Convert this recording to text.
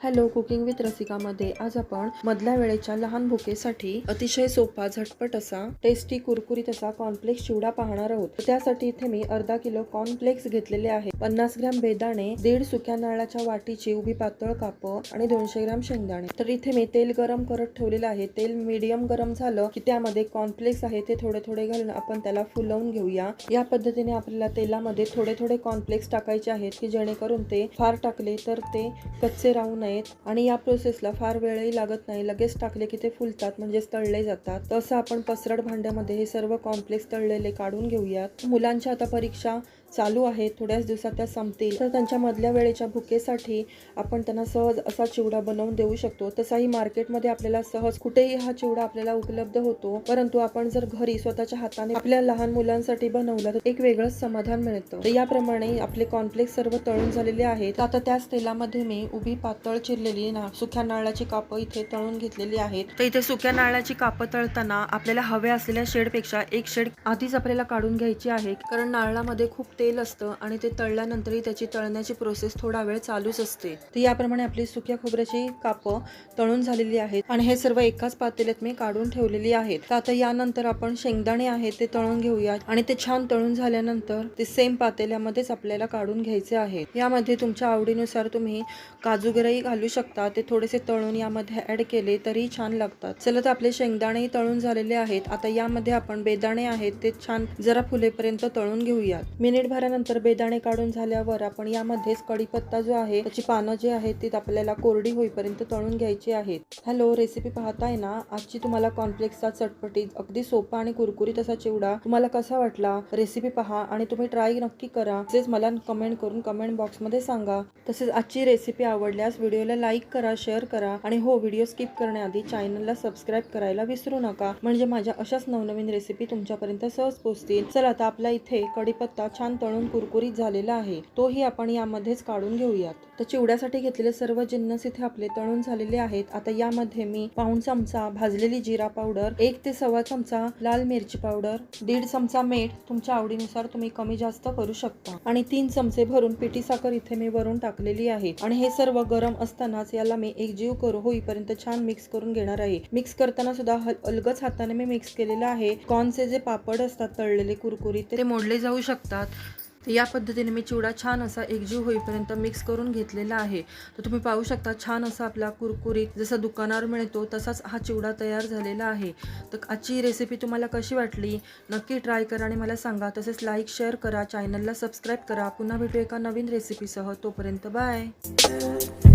Hello cooking with रसिकामध्ये आज आपण मधल्या वेळेच्या लहान भुकेसाठी अतिशय सोपा झटपट असा टेस्टी कुरकुरीत असा कॉर्नफ्लेक्स चिवडा पाहणार आहोत. तर त्यासाठी इथे मी अर्धा किलो कॉर्नफ्लेक्स घेतलेले आहे पन्नास ग्रॅम बेदाणे दीड सुक्या नारळाच्या वाटीची उभी पातळ काप आणि दोनशे ग्रॅम शेंगदाणे. तर इथे मी तेल गरम करत ठेवलेलं आहे. तेल मीडियम गरम झालं की त्यामध्ये कॉर्नफ्लेक्स आहे ते थोडे थोडे घालून आपण त्याला फुलवून घेऊया. या पद्धतीने आपल्याला तेलामध्ये थोडे थोडे कॉर्नफ्लेक्स टाकायचे आहेत की जेणेकरून ते फार टाकले तर ते कच्चे राहू नाहीत आणि या प्रोसेसला फार वेळही लागत नाही. लगेच टाकले की ते फुलतात म्हणजेच तळले जातात. तसं आपण पसरट भांड्यामध्ये हे सर्व कॉम्प्लेक्स तळलेले काढून घेऊयात. मुलांच्या आता परीक्षा चालू आहेत थोड्याच दिवसात त्या संपतील. तर त्यांच्या मधल्या वेळेच्या भुकेसाठी आपण त्यांना सहज असा चिवडा बनवून देऊ शकतो. तसाही मार्केटमध्ये आपल्याला सहज कुठेही हा चिवडा आपल्याला उपलब्ध होतो. परंतु आपण जर घरी स्वतःच्या हाताने आपल्या लहान मुलांसाठी बनवला तर एक वेगळंच समाधान मिळतं. तर याप्रमाणे आपले कॉम्प्लेक्स सर्व तळून झालेले आहेत. आता त्याच तेलामध्ये मी उभी पातळ चिरलेली ना सुक्या नारळाची कापं इथे तळून घेतलेली आहेत. तर इथे सुक्या नारळाची कापं तळताना आपल्याला हव्या असलेल्या शेडपेक्षा एक शेड आधीच आपल्याला काढून घ्यायची आहे. कारण नारळामध्ये खूप तेल असतं आणि ते तळल्यानंतरही त्याची तळण्याची प्रोसेस थोडा वेळ चालूच असते. तर याप्रमाणे आपली सुक्या खोबऱ्याची कापं तळून झालेली आहेत आणि हे सर्व एकाच पातेल्यात मी काढून ठेवलेली आहेत. तर आता यानंतर आपण शेंगदाणे आहेत ते तळून घेऊया आणि ते छान तळून झाल्यानंतर ते सेम पातेल्यामध्येच आपल्याला काढून घ्यायचे आहेत यामध्ये तुमच्या आवडीनुसार तुम्ही काजूगरही घालू शकता ते थोडेसे तळून यामध्ये ऍड केले तरी छान लागतात. चला तर आपले शेंगदाणेही तळून झालेले आहेत. आता यामध्ये आपण बेदाणे आहेत ते छान जरा फुलेपर्यंत तळून घेऊयात. मिनिट भरानंतर बेदाणे काढून झाल्यावर आपण यामध्येच कढीपत्ता जो आहे त्याची पानं जी आहेत ती आपल्याला कोरडी होईपर्यंत तळून घ्यायची आहेत. हॅलो रेसिपी पाहताय ना? आजची तुम्हाला कॉर्नफ्लेक्सचा चटपटी अगदी सोपा आणि कुरकुरीत असा चिवडा तुम्हाला कसा वाटला? रेसिपी पहा आणि तुम्ही ट्राय नक्की करा. तसेच मला कमेंट करून कमेंट बॉक्समध्ये सांगा. तसेच आजची रेसिपी आवडल्यास व्हिडिओला लाईक करा शेअर करा आणि हो व्हिडिओ स्किप करण्याआधी चॅनलला सबस्क्राईब करायला विसरू नका. म्हणजे माझ्या अशाच नवनवीन रेसिपी तुमच्यापर्यंत सहज पोहोचतील. चला आता आपल्या इथे कढीपत्ता छान तळून कुरकुरीत झालेला आहे. तोही आपण यामध्येच काढून घेऊयात. तर चिवड्यासाठी घेतलेले सर्व जिन्नस इथे आपले तळून झालेले आहेत. आता यामध्ये मी पाऊण चमचा भाजलेली जिरा पावडर एक ते सव्वा चमचा लाल मिरची पावडर दीड चमचा मीठ तुमच्या आवडीनुसार तुम्ही कमी जास्त करू शकता. आणि तीन चमचे भरून पिठी साखर इथे मी वरून टाकलेली आहे. आणि हे सर्व गरम असतानाच याला मी एकजीव करू होईपर्यंत छान मिक्स करून घेणार आहे. मिक्स करताना सुद्धा अलगच हाताने मी मिक्स केलेलं आहे. कॉर्नचे जे पापड असतात तळलेले कुरकुरीत ते मोडले जाऊ शकतात. या पद्धतीने मी चिवडा छान असा एकजीव होईपर्यंत मिक्स करून घेतलेला आहे. तर तुम्ही पाहू शकता छान असा आपला कुरकुरीत जसा दुकानावर मिळतो तसाच हा चिवडा तयार झालेला आहे. तर आजची रेसिपी तुम्हाला कशी वाटली? नक्की ट्राय करा आणि मला सांगा. तसेच लाईक शेअर करा. चॅनलला सबस्क्राईब करा. पुन्हा भेटू एका नवीन रेसिपीसह तोपर्यंत बाय